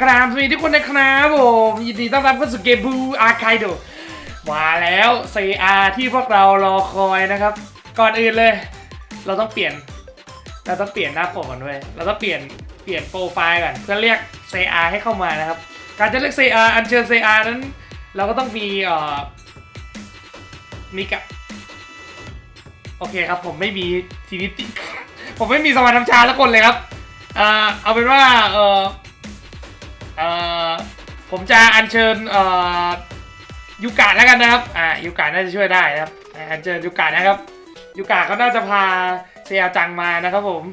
กราบสวัสดีทุกคนนะครับผมยินดีต้อนรับเข้าสู่เกมบูอาร์ไคโดมาแล้ว CR ที่พวกเรารอคอยนะครับ ก่อนอื่นเลย เราต้องเปลี่ยน เราต้องเปลี่ยนหน้าปกก่อนด้วย เราต้องเปลี่ยนเปลี่ยนโปรไฟล์ก่อนเพื่อเรียก CR ให้เข้ามานะครับ การจะเรียก CR อัญเชิญ CR นั้น เราก็ต้องมีเอ่อมีกับโอเคครับผมไม่มีทีนิติผมไม่มีสมาธิชาละคนเลยครับเอ่อเอาเป็นว่าเออ เอ่อผมจะอัญเชิญเอ่อยูกะแล้วกันนะครับ อ่ายูกะน่าจะช่วยได้นะครับอัญเชิญยูกะนะครับยูกะเขาน่าจะพาเซียจังมานะครับผม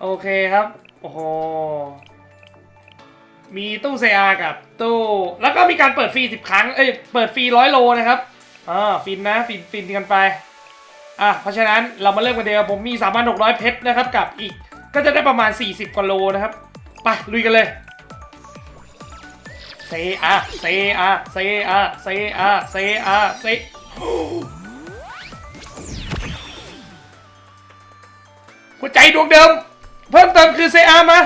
โอเคครับ โอ้โห มีตู้เซียกับตู้ แล้วก็มีการเปิดฟรีสิบครั้ง เอ้ย เปิดฟรีร้อยโลนะครับอ่าฟินนะ ฟินฟินกันไป อะ เพราะฉะนั้นเรามาเริ่มกันเดียวผมมี 3,600 เพชรนะครับ กับอีก ก็จะได้ประมาณ 40กว่าโลนะครับ ไปลุยกันเลยเซอาเซอาเซอาเซอาเซอาเซหัวใจดวงเดิม เพิ่มเติมคือเซอามา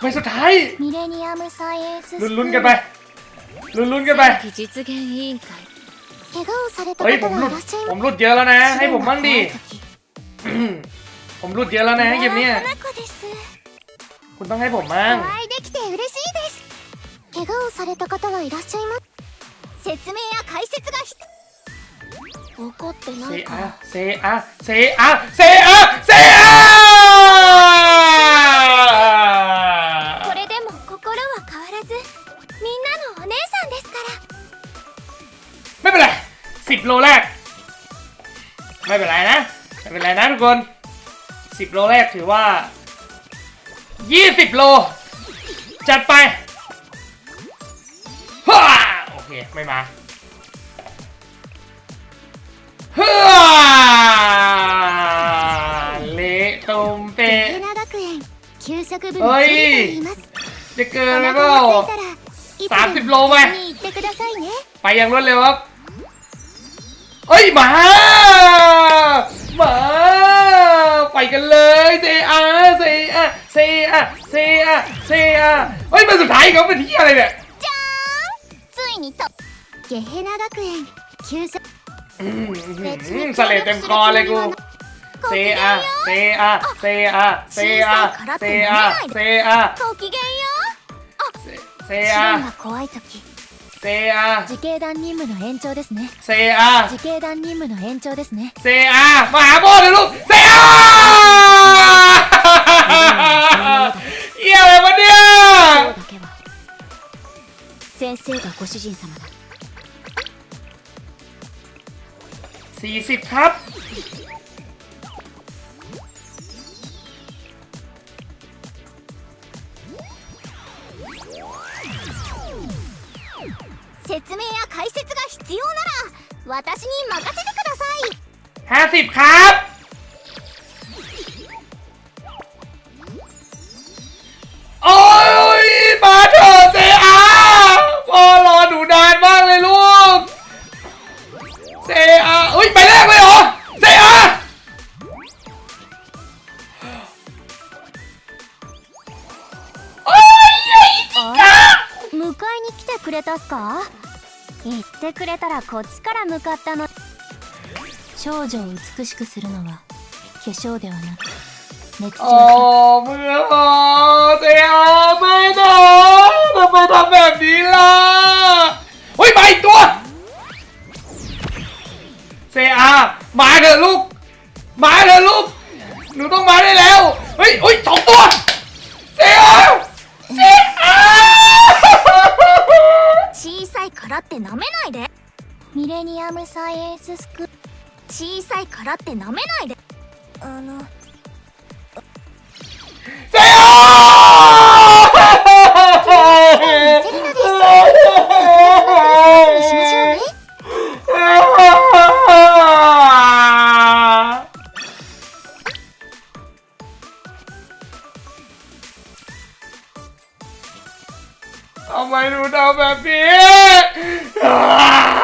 ไปสุดท้ายลุนลุ้นกันไปลุนลุ้นกันไปเฮ้ยผมหลุดผมหลุดเยอะแล้วนะ ให้ผมมั่งดิ ผมหลุดเยอะแล้วนะเกมเนี้ย 花子です คุณต้องให้ผมบ้าง お会いできて嬉しいです怪我をされた方はいらっしゃいます説明や解説が必怒ってな เซ い อา か เซอาเซอาเซอาเซอา これでも心は変わらずみんなのお姉さんですから ไม่เป็นไรสิบโลแรก ไม่เป็นไรนะ ไม่เป็นไรนะทุกคน สิบโลแรกถือว่ายี่สิบโล จัดไปฮ่าโอเค ไม่มาฮ่าเละตมเป้เฮ้ยจะเกินแล้วก็สามสิบโลไปไปอย่างรวดเร็วครับเฮ้ยมา เซอาเซอาเซอาเฮ้ยมาสุดท้ายเขาเป็นที่อะไรเนี่ย じゃーんついにとゲヘナ学園給食 อืมอื้อหือสเลดเต็มคอเลยกูเซอาเซอาเซอาเซอาเซอาเซอา ごきげんよเซ う อา 試練が怖い時 เซอา 自警団任務の延長ですね เซอา 自警団任務の延長ですね เซอามาหาโ 先生がご主人様だสี่สิบครับ 説明や解説が必要なら私に任せてください ห้าสิบครับ れたっすか言ってくれたらこっちから向かったの少女を美しくするのは化粧ではなく熱 โอ้ 情 เมื่อเซอาไม่นะทำไมทำแบบนี้ล่ะเฮ้ยมาอีกตัว เซอามาเถอะลูก มาเถอะลูก หนูต้องมาได้แล้ว เฮ้ยเฮ้ยสองตัว เซอาเซอา って舐めないで。ミレニアムサイエンススク小さいからって舐めないで。あの。せよ ทำไมหนูทำแบบนี้